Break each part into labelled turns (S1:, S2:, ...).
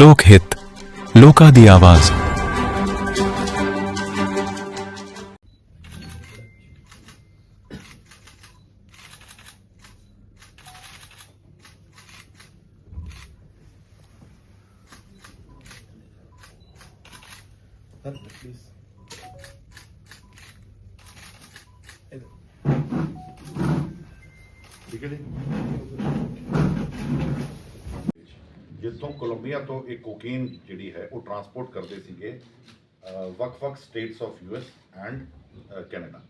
S1: लोकहित
S2: लोका दी
S3: आवाज़। ठीक है ਜਿੱਥੋਂ ਕੋਲੰਬੀਆ ਤੋਂ ਇਹ ਕੋਕੇਨ ਜਿਹੜੀ ਹੈ ਉਹ ਟਰਾਂਸਪੋਰਟ ਕਰਦੇ ਸੀਗੇ ਵੱਖ-ਵੱਖ states of US and Canada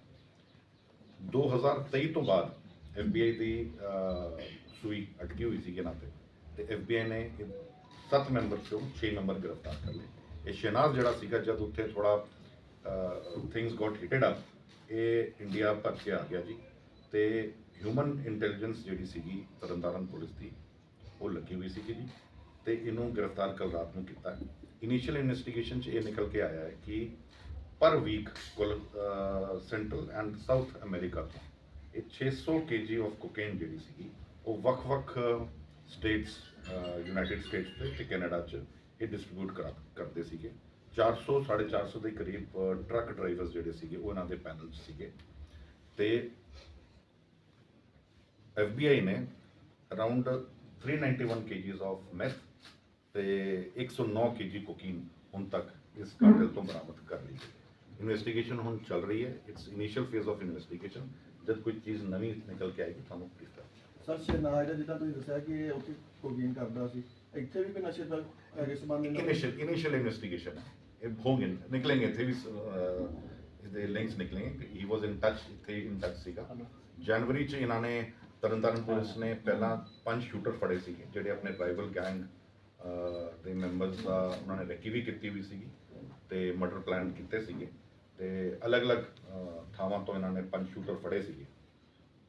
S3: 2023 ਤੋਂ ਬਾਅਦ ਐਫਬੀਆਈ ਦੀ ਸੂਈ ਅਟਕੀ ਹੋਈ ਸੀ ਇਹਨਾਂ ਤੇ। ਤੇ ਐਫਬੀਆਈ ਨੇ 7 ਮੈਂਬਰ ਚੋਂ 6 ਨੰਬਰ ਗ੍ਰਿਫਤਾਰ ਕਰ ਲਏ। ਇਹ ਸ਼ਨਾਜ਼ ਜਿਹੜਾ ਸੀਗਾ, ਜਦ ਉੱਥੇ ਥੋੜਾ ਥਿੰਗਸ ਗਾਟ ਹਿਟਡ ਅਪ ਇਹ ਇੰਡੀਆ ਭੱਜ ਕੇ ਆ ਗਿਆ ਜੀ। ਤੇ ਹਿਊਮਨ ਇੰਟੈਲੀਜੈਂਸ ਜਿਹੜੀ ਸੀਗੀ ਤਰਨਤਾਰਨ ਪੁਲਿਸ ਦੀ, ਉਹ ਲੱਗੀ ਹੋਈ ਸੀਗੀ ਜੀ। ਤੇ ਇਹਨੂੰ ਗ੍ਰਿਫਤਾਰ ਕੱਲ ਰਾਤ ਨੂੰ ਕੀਤਾ ਇਨੀਸ਼ੀਅਲ ਇਨਵੈਸਟੀਗੇਸ਼ਨ 'ਚ ਇਹ ਨਿਕਲ ਕੇ ਆਇਆ ਹੈ ਕਿ ਪਰ ਵੀਕ ਕੁੱਲ ਸੈਂਟਰਲ ਐਂਡ ਸਾਊਥ ਅਮਰੀਕਾ ਤੋਂ ਇਹ 600 ਕੇਜੀ ਆਫ ਕੋਕੇਨ ਜਿਹੜੀ ਸੀਗੀ, ਉਹ ਵੱਖ-ਵੱਖ ਸਟੇਟਸ ਯੂਨਾਈਟਿਡ ਸਟੇਟਸ ਤੇ ਤੇ ਕੈਨੇਡਾ 'ਚ ਇਹ ਡਿਸਟ੍ਰੀਬਿਊਟ ਕਰਦੇ ਸੀਗੇ। 400 450 ਦੇ ਕਰੀਬ ਟਰੱਕ ਡਰਾਈਵਰਸ ਜਿਹੜੇ ਸੀਗੇ, ਉਹ ਇਹਨਾਂ ਦੇ ਪੈਨਲ 'ਚ ਸੀਗੇ। ਤੇ FBI ਨੇ ਅਰਾਊਂਡ 391 kgs ਆਫ ਮੈਥ ਤੇ 109 kg ਕੋਕੀਨ ਹੁਣ ਤੱਕ ਇਸ ਕਾਰਟਲ ਤੋਂ ਬਰਾਮਦ ਕਰ ਲਈ ਇਨਵੈਸਟੀਗੇਸ਼ਨ ਹੁਣ ਚੱਲ ਰਹੀ ਹੈ। It's initial phase of investigation ਜਦ ਕੋਈ ਚੀਜ਼ ਨਵੀਂ ਨਿਕਲ ਕੇ ਆਏਗੀ ਤੁਹਾਨੂੰ ਪਲੀਜ਼
S2: ਸਰ ਸ਼ਹਿਨਾਜ਼ ਦਾ ਜਿੱਦਾਂ ਤੁਸੀਂ ਦੱਸਿਆ ਕਿ ਇਹ ਉੱਥੇ ਕੋਕੀਨ ਕਰਦਾ ਸੀ ਇੱਥੇ ਵੀ ਕੋਈ ਨਸ਼ੇ ਦਾ ਇਹਨਾਂ ਦੇ?
S3: ਇਨੀਸ਼ੀਅਲ ਇਨੀਸ਼ੀਅਲ ਇਨਵੈਸਟੀਗੇਸ਼ਨ ਹੈ। ਇਹ ਹੋਣਗੇ ਨਿਕਲेंगे ਇੱਥੇ ਵੀ ਇਹਦੇ links ਨਿਕਲेंगे he was in touch ਇੱਥੇ ਇਨ ਟੱਚ ਸੀਗਾ। ਜਨਵਰੀ ਚ ਇਹਨਾਂ ਨੇ ਤਰਨਤਾਰਨ ਪੁਲਿਸ ਨੇ ਪਹਿਲਾਂ ਪੰਜ ਸ਼ੂਟਰ ਫੜੇ ਸੀਗੇ ਜਿਹੜੇ ਆਪਣੇ ਰਾਈਵਲ ਗੈਂਗ ਦੇ ਮੈਂਬਰਸ ਦਾ ਉਹਨਾਂ ਨੇ ਰੈਕੀ ਵੀ ਕੀਤੀ ਵੀ ਸੀਗੀ ਤੇ ਮਰਡਰ ਪਲਾਨ ਕੀਤੇ ਸੀਗੇ ਤੇ ਅਲੱਗ-ਅਲੱਗ ਥਾਵਾਂ ਤੋਂ ਇਹਨਾਂ ਨੇ ਪੰਜ ਸ਼ੂਟਰ ਫੜੇ ਸੀਗੇ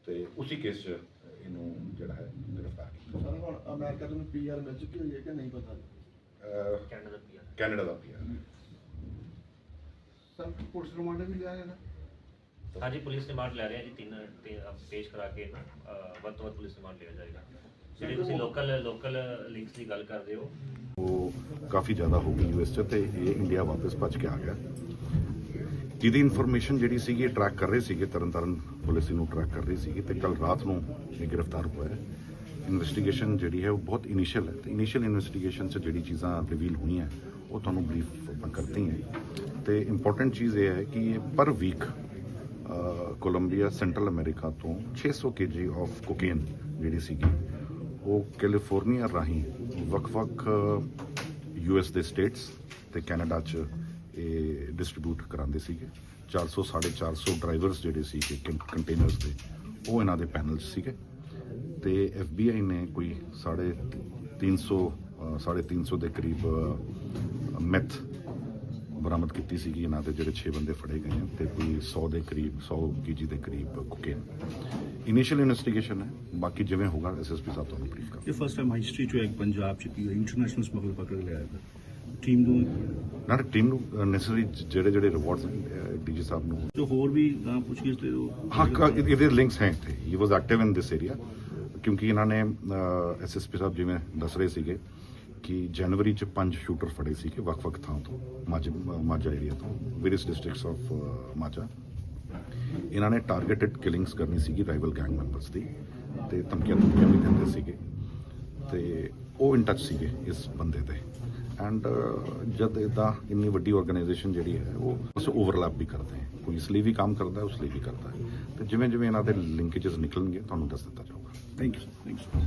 S3: ਤੇ ਉਸੇ ਕੇਸ 'ਚ ਇਹਨੂੰ ਜਿਹੜਾ ਹੈ ਗ੍ਰਿਫਤਾਰ ਕੀਤਾ।
S2: ਸਰ ਹੁਣ ਅਮਰੀਕਾ ਤੋਂ ਪੀਆਰ ਮਿਲ ਚੁੱਕੀ ਹੋਈ ਹੈ ਕਿ ਨਹੀਂ ਪਤਾ?
S3: ਅਹ,
S4: ਕੈਨੇਡਾ ਦਾ ਪੀਆਰ
S3: ਕੈਨੇਡਾ ਦਾ ਪੀਆਰ
S2: ਸਰ ਪੁਲਿਸ ਰਿਮਾਂਡ ਵੀ ਲਿਆ ਜਾਂਦਾ
S4: ਹਾਂਜੀ ਪੁਲਿਸ ਰਿਮਾਂਡ ਲੈ ਰਿਹਾ ਜੀ ਤਿੰਨ ਪੇਸ਼ ਕਰਾ ਕੇ ਨਾ ਅਹ ਵੱਧ ਤੋਂ ਵੱਧ ਪੁਲਿਸ ਰਿਮਾਂਡ ਲਿਆ ਜਾਏਗਾ। ਜਿਹੜੇ ਤੁਸੀਂ ਲੋਕਲ ਲੋਕਲ ਲਿੰਕਸ ਦੀ ਗੱਲ ਕਰਦੇ ਹੋ।
S3: ਉਹ ਕਾਫੀ ਜ਼ਿਆਦਾ ਹੋ ਗਈ ਯੂਐਸ ਚ ਤੇ ਇਹ ਇੰਡੀਆ ਵਾਪਸ ਭੱਜ ਕੇ ਆ ਗਿਆ। ਜਿਹਦੀ ਇਨਫੋਰਮੇਸ਼ਨ ਜਿਹੜੀ ਸੀਗੀ ਟਰੈਕ ਕਰ ਰਹੇ ਸੀਗੇ, ਤਰਨਤਾਰਨ ਪੁਲਿਸ ਨੂੰ ਟਰੈਕ ਕਰ ਰਹੀ ਸੀਗੀ ਤੇ ਕੱਲ ਰਾਤ ਨੂੰ ਇਹ ਗ੍ਰਿਫਤਾਰ ਹੋਇਆ ਹੈ। ਇਨਵੈਸਟੀਗੇਸ਼ਨ ਜਿਹੜੀ ਹੈ, ਉਹ ਬਹੁਤ ਇਨੀਸ਼ੀਅਲ ਹੈ ਤੇ ਇਨੀਸ਼ੀਅਲ ਇਨਵੈਸਟੀਗੇਸ਼ਨ 'ਚ ਜਿਹੜੀ ਚੀਜ਼ਾਂ ਰਿਵੀਲ ਹੋਈਆਂ ਉਹ ਤੁਹਾਨੂੰ ਬਰੀਫ ਆਪਾਂ ਕਰਦੇ ਹਾਂ। ਤੇ ਇੰਪੋਰਟੈਂਟ ਚੀਜ਼ ਇਹ ਹੈ ਕਿ ਇਹ ਪਰ ਵੀਕ ਕੋਲੰਬੀਆ ਸੈਂਟਰਲ ਅਮਰੀਕਾ ਤੋਂ 600 ਕੇਜੀ ਆਫ ਕੋਕੇਨ ਜਿਹੜੀ ਸੀਗੀ ਉਹ ਕੈਲੀਫੋਰਨੀਆ ਰਾਹੀਂ ਵੱਖ-ਵੱਖ ਯੂਐਸ ਦੇ ਸਟੇਟਸ ਤੇ ਕੈਨੇਡਾ 'ਚ ਇਹ ਡਿਸਟ੍ਰੀਬਿਊਟ ਕਰਾਉਂਦੇ ਸੀਗੇ। 400 450 ਡਰਾਈਵਰਸ ਜਿਹੜੇ ਸੀਗੇ ਕੰਟੇਨਰਸ ਦੇ, ਉਹ ਇਹਨਾਂ ਦੇ ਪੈਨਲ 'ਚ ਸੀਗੇ। ਤੇ FBI ਨੇ ਕੋਈ 350 350 ਦੇ ਕਰੀਬ ਮੈਥ ਬਰਾਮਦ ਕੀਤੀ ਸੀਗੀ ਇਹਨਾਂ ਦੇ ਜਿਹੜੇ 6 ਬੰਦੇ ਫੜੇ ਗਏ ਤੇ ਕੋਈ 100 ਦੇ ਕਰੀਬ 100 ਕੇਜੀ ਦੇ ਕਰੀਬ ਕੋਕੇਨ ਇਨੀਸ਼ੀਅਲ ਇਨਵੈਸਟੀਗੇਸ਼ਨ ਹੈ ਬਾਕੀ ਜਿਵੇਂ ਹੋਗਾ ਐਸਐਸਪੀ ਸਾਹਿਬ ਤੁਹਾਨੂੰ ਬਰੀਫ ਕਰ
S5: ਇਹ ਫਸਟ ਟਾਈਮ ਹਿਸਟਰੀ ਚ ਇੱਕ ਪੰਜਾਬ ਚ ਕੀ ਇੰਟਰਨੈਸ਼ਨਲ ਸਮਗਲਰ ਪਕੜ ਲਿਆ ਹੈ। ਟੀਮ ਨੂੰ
S3: ਨਾ ਟੀਮ ਨੂੰ ਨੈਸੈਸਰੀ ਜਿਹੜੇ ਜਿਹੜੇ ਰਿਵਾਰਡਸ ਡੀਜੀ ਸਾਹਿਬ ਨੂੰ।
S5: ਜੋ ਹੋਰ ਵੀ ਪੁੱਛਗਿੱਛ ਤੇ ਉਹ
S3: ਹਾਂ ਇਹਦੇ ਲਿੰਕਸ ਹੈ ਇੱਥੇ। ਹੀ ਵਾਸ ਐਕਟਿਵ ਇਨ ਦਿਸ ਏਰੀਆ ਕਿਉਂਕਿ ਇਹਨਾਂ ਨੇ ਐਸਐਸਪੀ ਸਾਹਿਬ ਜਿਵੇਂ ਦੱਸ ਰਹੇ ਸੀਗੇ ਕਿ ਜਨਵਰੀ ਚ ਪੰਜ ਸ਼ੂਟਰ ਫੜੇ ਸੀਗੇ ਵੱਖ-ਵੱਖ ਥਾਂ ਤੋਂ, ਮਾਝ, ਮਾਝਾ ਏਰੀਆ ਤੋਂ ਵੇਰੀਅਸ ਡਿਸਟ੍ਰਿਕਟਸ ਆਫ ਮਾਝਾ। ਇਹਨਾਂ ਨੇ ਟਾਰਗੇਟਡ ਕਿਲਿੰਗਸ ਕਰਨੀ ਸੀਗੀ ਰਾਈਵਲ ਗੈਂਗ ਮੈਂਬਰਸ ਦੀ ਤੇ ਧਮਕੀਆਂ ਧਮਕੀਆਂ ਵੀ ਦਿੰਦੇ ਸੀਗੇ ਤੇ ਉਹ ਇਨ ਟੱਚ ਸੀਗੇ ਇਸ ਬੰਦੇ ਤੇ। ਐਂਡ ਜਦ ਇਦਾਂ ਇੰਨੀ ਵੱਡੀ ਆਰਗੇਨਾਈਜੇਸ਼ਨ ਜਿਹੜੀ ਹੈ, ਉਹ ਬਸ ਓਵਰਲੈਪ ਵੀ ਕਰਦੇ ਹੈ। ਕੋਈ ਇਸ ਲਈ ਵੀ ਕੰਮ ਕਰਦਾ, ਉਸ ਲਈ ਵੀ ਕਰਦਾ ਹੈ। ਤੇ ਜਿਵੇਂ ਜਿਵੇਂ ਇਹਨਾਂ ਦੇ ਲਿੰਕੇजेस ਨਿਕਲਣਗੇ, ਤੁਹਾਨੂੰ ਦੱਸ ਦਿੱਤਾ ਜਾਊਗਾ।
S5: Thank you thank you